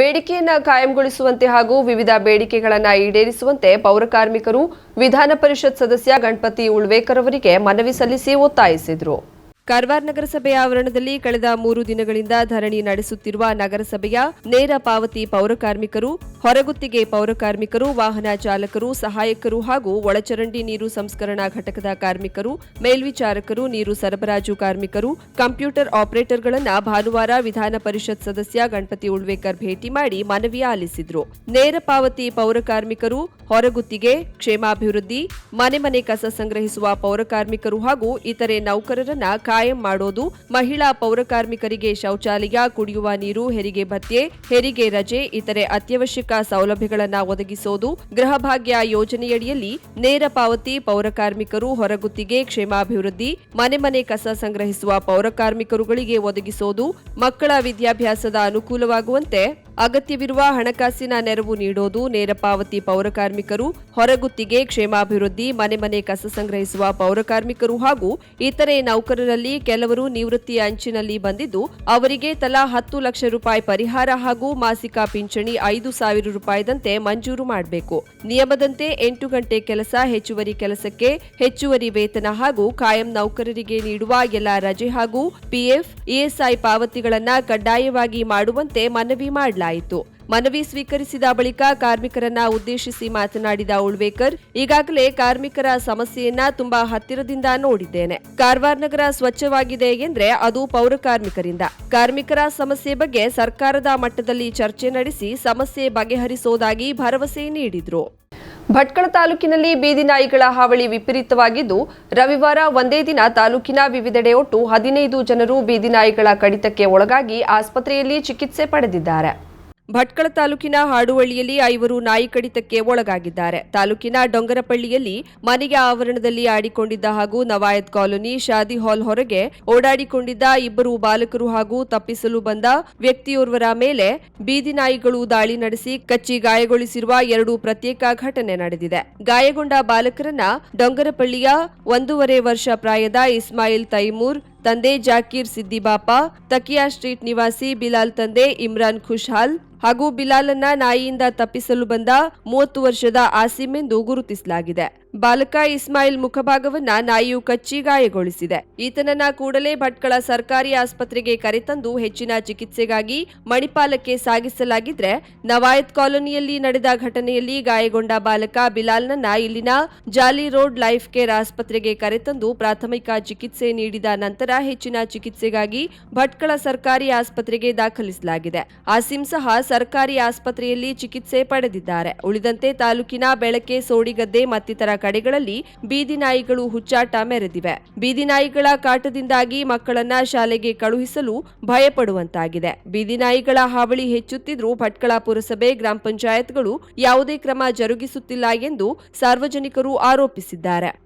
ಬೇಡಿಕೆಯನ್ನ ಕಾಯಂಗೊಳಿಸುವಂತೆ ಹಾಗೂ ವಿವಿಧ ಬೇಡಿಕೆಗಳನ್ನು ಈಡೇರಿಸುವಂತೆ ಪೌರಕಾರ್ಮಿಕರು ವಿಧಾನ ಪರಿಷತ್ ಸದಸ್ಯ ಗಣಪತಿ ಉಳ್ವೇಕರ್ ಅವರಿಗೆ ಮನವಿ ಸಲ್ಲಿಸಿ ಒತ್ತಾಯಿಸಿದರು. ಕಾರವಾರ ನಗರಸಭೆಯ ಆವರಣದಲ್ಲಿ ಕಳೆದ ಮೂರು ದಿನಗಳಿಂದ ಧರಣಿ ನಡೆಸುತ್ತಿರುವ ನಗರಸಭೆಯ ನೇರ ಪಾವತಿ ಪೌರಕಾರ್ಮಿಕರು ಹೊರಗುತ್ತಿಗೆ ಪೌರಕಾರ್ಮಿಕರು ವಾಹನ ಚಾಲಕರು, ಸಹಾಯಕರು ಹಾಗೂ ಒಳಚರಂಡಿ ನೀರು ಸಂಸ್ಕರಣಾ ಘಟಕದ ಕಾರ್ಮಿಕರು, ಮೇಲ್ವಿಚಾರಕರು, ನೀರು ಸರಬರಾಜು ಕಾರ್ಮಿಕರು, ಕಂಪ್ಯೂಟರ್ ಆಪರೇಟರ್ಗಳನ್ನು ಭಾನುವಾರ ವಿಧಾನ ಪರಿಷತ್ ಸದಸ್ಯ ಗಣಪತಿ ಉಳ್ವೇಕರ್ ಭೇಟಿ ಮಾಡಿ ಮನವಿ ಆಲಿಸಿದ್ರು. ನೇರ ಪಾವತಿ ಪೌರಕಾರ್ಮಿಕರು ಹೊರಗುತ್ತಿಗೆ, ಕ್ಷೇಮಾಭಿವೃದ್ಧಿ, ಮನೆ ಮನೆ ಕಸ ಸಂಗ್ರಹಿಸುವ ಪೌರಕಾರ್ಮಿಕರು ಹಾಗೂ ಇತರೆ ನೌಕರರನ್ನ ಕಾಯಂ ಮಾಡೋದು, ಮಹಿಳಾ ಪೌರಕಾರ್ಮಿಕರಿಗೆ ಶೌಚಾಲಯ, ಕುಡಿಯುವ ನೀರು, ಹೆರಿಗೆ ಭತ್ಯೆ, ಹೆರಿಗೆ ರಜೆ, ಇತರೆ ಅತ್ಯವಶ್ಯಕ ಸೌಲಭ್ಯಗಳನ್ನು ಒದಗಿಸೋದು ಗೃಹಭಾಗ್ಯ ಯೋಜನೆಯಡಿಯಲ್ಲಿ ನೇರ ಪಾವತಿ, ಪೌರಕಾರ್ಮಿಕರು ಹೊರಗುತ್ತಿಗೆ ಕ್ಷೇಮಾಭಿವೃದ್ಧಿ, ಮನೆ ಮನೆ ಕಸ ಸಂಗ್ರಹಿಸುವ ಪೌರಕಾರ್ಮಿಕರುಗಳಿಗೆ ಒದಗಿಸೋದು, ಮಕ್ಕಳ ವಿದ್ಯಾಭ್ಯಾಸದ ಅನುಕೂಲವಾಗುವಂತೆ ಅಗತ್ಯವಿರುವ ಹಣಕಾಸಿನ ನೆರವು ನೀಡೋದು ನೇರ ಪಾವತಿ ಪೌರಕಾರ್ಮಿಕರು ಹೊರಗುತ್ತಿಗೆ ಕ್ಷೇಮಾಭಿವೃದ್ಧಿ, ಮನೆ ಮನೆ ಕಸ ಸಂಗ್ರಹಿಸುವ ಪೌರಕಾರ್ಮಿಕರು ಹಾಗೂ ಇತರೆ ನೌಕರರಲ್ಲಿ ಕೆಲವರು ನಿವೃತ್ತಿ ಅಂಚಿನಲ್ಲಿ ಬಂದಿದ್ದು, ಅವರಿಗೆ ತಲಾ ಹತ್ತು ಲಕ್ಷ ರೂಪಾಯಿ ಪರಿಹಾರ ಹಾಗೂ ಮಾಸಿಕ ಪಿಂಚಣಿ ಐದು ಸಾವಿರ ರೂಪಾಯಿದಂತೆ ಮಂಜೂರು ಮಾಡಬೇಕು. ನಿಯಮದಂತೆ ಎಂಟು ಗಂಟೆ ಕೆಲಸ, ಹೆಚ್ಚುವರಿ ಕೆಲಸಕ್ಕೆ ಹೆಚ್ಚುವರಿ ವೇತನ ಹಾಗೂ ಕಾಯಂ ನೌಕರರಿಗೆ ನೀಡುವ ಎಲ್ಲ ರಜೆ ಹಾಗೂ ಪಿಎಫ್ ಇಎಸ್ಐ ಪಾವತಿಗಳನ್ನು ಕಡ್ಡಾಯವಾಗಿ ಮಾಡುವಂತೆ ಮನವಿ ಮಾಡಲಾಯಿತು. ಮನವಿ ಸ್ವೀಕರಿಸಿದ ಬಳಿಕ ಕಾರ್ಮಿಕರನ್ನ ಉದ್ದೇಶಿಸಿ ಮಾತನಾಡಿದ ಉಳ್ವೇಕರ್, ಈಗಾಗಲೇ ಕಾರ್ಮಿಕರ ಸಮಸ್ಯೆಯನ್ನ ತುಂಬಾ ಹತ್ತಿರದಿಂದ ನೋಡಿದ್ದೇನೆ. ಕಾರವಾರ ನಗರ ಸ್ವಚ್ಛವಾಗಿದೆ ಎಂದ್ರೆ ಅದು ಪೌರ ಕಾರ್ಮಿಕರಿಂದ. ಕಾರ್ಮಿಕರ ಸಮಸ್ಯೆ ಬಗ್ಗೆ ಸರ್ಕಾರದ ಮಟ್ಟದಲ್ಲಿ ಚರ್ಚೆ ನಡೆಸಿ ಸಮಸ್ಯೆ ಬಗೆಹರಿಸೋದಾಗಿ ಭರವಸೆ ನೀಡಿದ್ರು. ಭಟ್ಕಳ ತಾಲೂಕಿನಲ್ಲಿ ಬೀದಿ ನಾಯಿಗಳ ಹಾವಳಿ ವಿಪರೀತವಾಗಿದ್ದು, ರವಿವಾರ ಒಂದೇ ದಿನ ತಾಲೂಕಿನ ವಿವಿಧೆಡೆ ಒಟ್ಟು ಹದಿನೈದು ಜನರು ಬೀದಿ ನಾಯಿಗಳ ಕಡಿತಕ್ಕೆ ಒಳಗಾಗಿ ಆಸ್ಪತ್ರೆಯಲ್ಲಿ ಚಿಕಿತ್ಸೆ ಪಡೆದಿದ್ದಾರೆ. ಭಟ್ಕಳ ತಾಲೂಕಿನ ಹಾಡುವಳ್ಳಿಯಲ್ಲಿ ಐವರು ನಾಯಿ ಕಡಿತಕ್ಕೆ ಒಳಗಾಗಿದ್ದಾರೆ. ತಾಲೂಕಿನ ಡೊಂಗರಪಳ್ಳಿಯಲ್ಲಿ ಮನೆಗೆ ಆವರಣದಲ್ಲಿ ಆಡಿಕೊಂಡಿದ್ದ ಹಾಗೂ ನವಾಯತ್ ಕಾಲೋನಿ ಶಾದಿ ಹಾಲ್ ಹೊರಗೆ ಓಡಾಡಿಕೊಂಡಿದ್ದ ಇಬ್ಬರು ಬಾಲಕರು ಹಾಗೂ ತಪ್ಪಿಸಲು ಬಂದ ವ್ಯಕ್ತಿಯೋರ್ವರ ಮೇಲೆ ಬೀದಿ ನಾಯಿಗಳು ದಾಳಿ ನಡೆಸಿ ಕಚ್ಚಿ ಗಾಯಗೊಳಿಸಿರುವ ಎರಡು ಪ್ರತ್ಯೇಕ ಘಟನೆ ನಡೆದಿದೆ. ಗಾಯಗೊಂಡ ಬಾಲಕರನ್ನ ಡೊಂಗರಪಳ್ಳಿಯ ಒಂದೂವರೆ ವರ್ಷ ಪ್ರಾಯದ ಇಸ್ಮಾಯಿಲ್ ತೈಮೂರ್, ತಂದೆ ಜಾಕೀರ್ ಸಿದ್ದಿಬಾಪ, ತಕಿಯಾ ಸ್ಟ್ರೀಟ್ ನಿವಾಸಿ ಬಿಲಾಲ್ ತಂದೆ ಇಮ್ರಾನ್ ಖುಷ್ಹಾಲ್ ಹಾಗೂ ಬಿಲಾಲನ್ನ ನಾಯಿಯಿಂದ ತಪ್ಪಿಸಲು ಬಂದ ಮೂವತ್ತು ವರ್ಷದ ಆಸಿಮ್ ಎಂದು ಗುರುತಿಸಲಾಗಿದೆ. ಬಾಲಕ ಇಸ್ಮಾಯಿಲ್ ಮುಖಭಾಗವನ್ನ ನಾಯಿಯು ಕಚ್ಚಿ ಗಾಯಗೊಳಿಸಿದೆ. ಈತನನ್ನ ಕೂಡಲೇ ಭಟ್ಕಳ ಸರ್ಕಾರಿ ಆಸ್ಪತ್ರೆಗೆ ಕರೆತಂದು ಹೆಚ್ಚಿನ ಚಿಕಿತ್ಸೆಗಾಗಿ ಮಣಿಪಾಲಕ್ಕೆ ಸಾಗಿಸಲಾಗಿದ್ರೆ ನವಾಯತ್ ಕಾಲೋನಿಯಲ್ಲಿ ನಡೆದ ಘಟನೆಯಲ್ಲಿ ಗಾಯಗೊಂಡ ಬಾಲಕ ಬಿಲಾಲ್ನನ್ನ ಇಲ್ಲಿನ ಜಾಲಿ ರೋಡ್ ಲೈಫ್ ಕೇರ್ ಆಸ್ಪತ್ರೆಗೆ ಕರೆತಂದು ಪ್ರಾಥಮಿಕ ಚಿಕಿತ್ಸೆ ನೀಡಿದ ನಂತರ ಹೆಚ್ಚಿನ ಚಿಕಿತ್ಸೆಗಾಗಿ ಭಟ್ಕಳ ಸರ್ಕಾರಿ ಆಸ್ಪತ್ರೆಗೆ ದಾಖಲಿಸಲಾಗಿದೆ. ಆಸಿಂ ಸಹ ಸರ್ಕಾರಿ ಆಸ್ಪತ್ರೆಯಲ್ಲಿ ಚಿಕಿತ್ಸೆ ಪಡೆದಿದ್ದಾರೆ. ಉಳಿದಂತೆ ತಾಲೂಕಿನ ಬೆಳಕೆ, ಸೋಡಿಗದ್ದೆ ಮತ್ತಿತರ ಕಡೆಗಳಲ್ಲಿ ಬೀದಿ ನಾಯಿಗಳು ಹುಚ್ಚಾಟ ಮೆರೆದಿವೆ. ಬೀದಿ ನಾಯಿಗಳ ಕಾಟದಿಂದಾಗಿ ಮಕ್ಕಳನ್ನ ಶಾಲೆಗೆ ಕಳುಹಿಸಲು ಭಯಪಡುವಂತಾಗಿದೆ. ಬೀದಿ ನಾಯಿಗಳ ಹಾವಳಿ ಹೆಚ್ಚುತ್ತಿದ್ರೂ ಭಟ್ಕಳ ಪುರಸಭೆ ಗ್ರಾಮ ಪಂಚಾಯತ್ಗಳು ಯಾವುದೇ ಕ್ರಮ ಜರುಗಿಸುತ್ತಿಲ್ಲ ಎಂದು ಸಾರ್ವಜನಿಕರು ಆರೋಪಿಸಿದ್ದಾರೆ.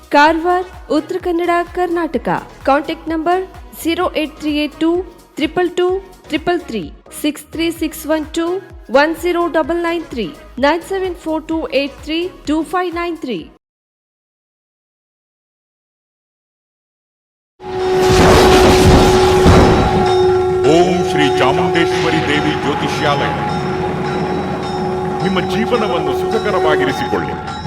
Karwar, Uttara Kannada, Karnataka. Contact number zero eight three eight two triple two triple three six three six one two one zero double nine three nine seven four two eight three two five nine three Om Shri Chamundeshwari Devi ಜ್ಯೋತಿಷ್ಯಾಲಯ. ನಿಮ್ಮ ಜೀವನವನ್ನು ಸುಖಕರವಾಗಿರಿಸಿಕೊಳ್ಳಿ.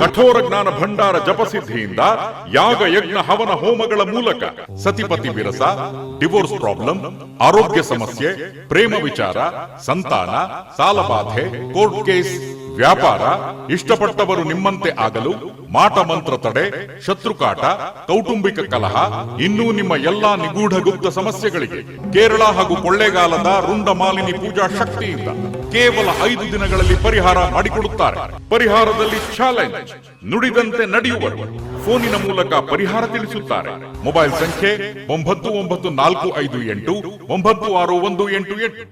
ಕಠೋರ ಜ್ಞಾನ ಭಂಡಾರ ಜಪಸಿದ್ಧಿಯಿಂದ ಯಾಗ ಯಜ್ಞ ಹವನ ಹೋಮಗಳ ಮೂಲಕ ಸತಿಪತಿ ವಿರಸ divorce problem ಆರೋಗ್ಯ ಸಮಸ್ಯೆ, ಪ್ರೇಮ ವಿಚಾರ, ಸಂತಾನ, ಸಾಲಬಾಧೆ ಕೋರ್ಟ್ ಕೇಸ್ ವ್ಯಾಪಾರ, ಇಷ್ಟಪಟ್ಟವರು ನಿಮ್ಮಂತೆ ಆಗಲು ಮಾಟ ಮಂತ್ರ ತಡೆ, ಶತ್ರುಕಾಟ, ಕೌಟುಂಬಿಕ ಕಲಹ, ಇನ್ನೂ ನಿಮ್ಮ ಎಲ್ಲಾ ನಿಗೂಢ ಗುಪ್ತ ಸಮಸ್ಯೆಗಳಿಗೆ ಕೇರಳ ಹಾಗೂ ಕೊಳ್ಳೇಗಾಲದ ರುಂಡ ಮಾಲಿನಿ ಪೂಜಾ ಶಕ್ತಿಯಿಂದ ಕೇವಲ ಐದು ದಿನಗಳಲ್ಲಿ ಪರಿಹಾರ ಮಾಡಿಕೊಡುತ್ತಾರೆ. ಪರಿಹಾರದಲ್ಲಿ ಚಾಲೆಂಜ್ ನುಡಿದಂತೆ ನಡೆಯುವರು. ಫೋನಿನ ಮೂಲಕ ಪರಿಹಾರ ತಿಳಿಸುತ್ತಾರೆ. ಮೊಬೈಲ್ ಸಂಖ್ಯೆ ಒಂಬತ್ತು ಒಂಬತ್ತು ನಾಲ್ಕು ಐದು ಎಂಟು, ಒಂಬತ್ತು ಆರು ಒಂದು ಎಂಟು ಎಂಟು.